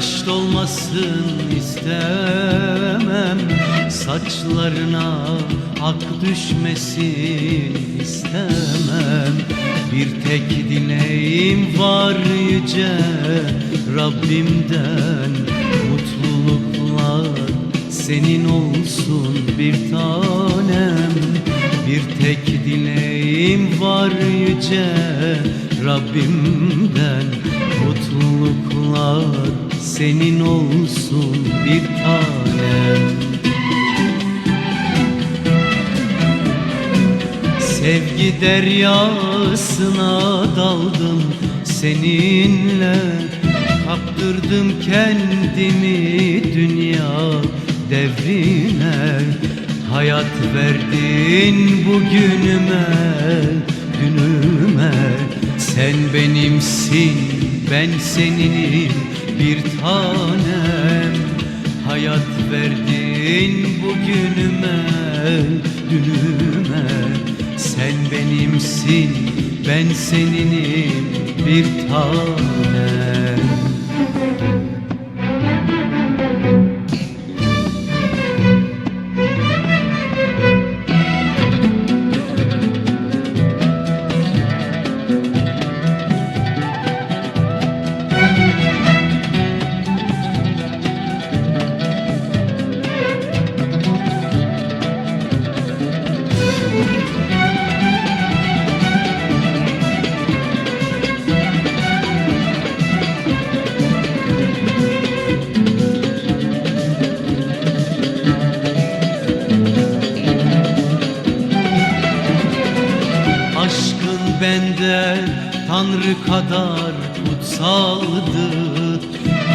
yaş dolmasın istemem Saçlarına ak düşmesin istemem. Bir tek dileğim var yüce Rabbimden Mutluluklar senin olsun bir tanem. Bir tek dileğim var yüce Rabbimden mutluluklar senin olsun bir tanem. Sevgi deryasına daldım seninle. Kaptırdım kendimi dünya devrine Hayat verdin bugünüme, dünüme Sen benimsin, ben seninim bir tanem. Hayat verdin bugünüme, dünüme. Sen benimsin, ben seninim bir tanem Aşkın bende Tanrı kadar kutsaldı.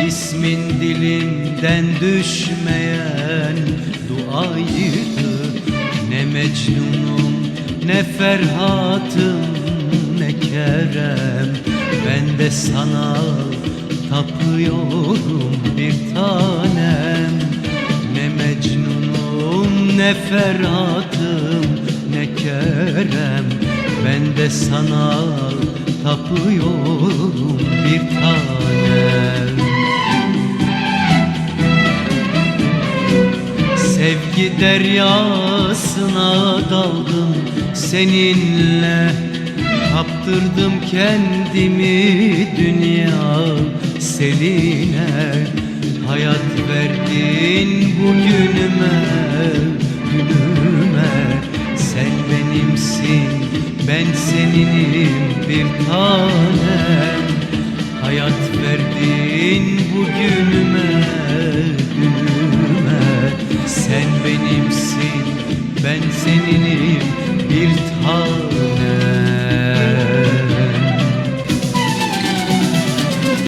İsmin dilimden düşmeyen duaydı. Ne Mecnun'um ne Ferhat'ım ne Kerem. Ben de sana tapıyorum bir tanem. Ne Mecnun'um ne Ferhat'ım ne Kerem Ben de sana tapıyorum bir tanem. Sevgi deryasına daldım seninle. Kaptırdım kendimi dünya seline. Hayat verdin bugünüme, benimsin, ben seninim bir tanem. Hayat verdin bugünüme, dünüme Sen benimsin, ben seninim bir tanem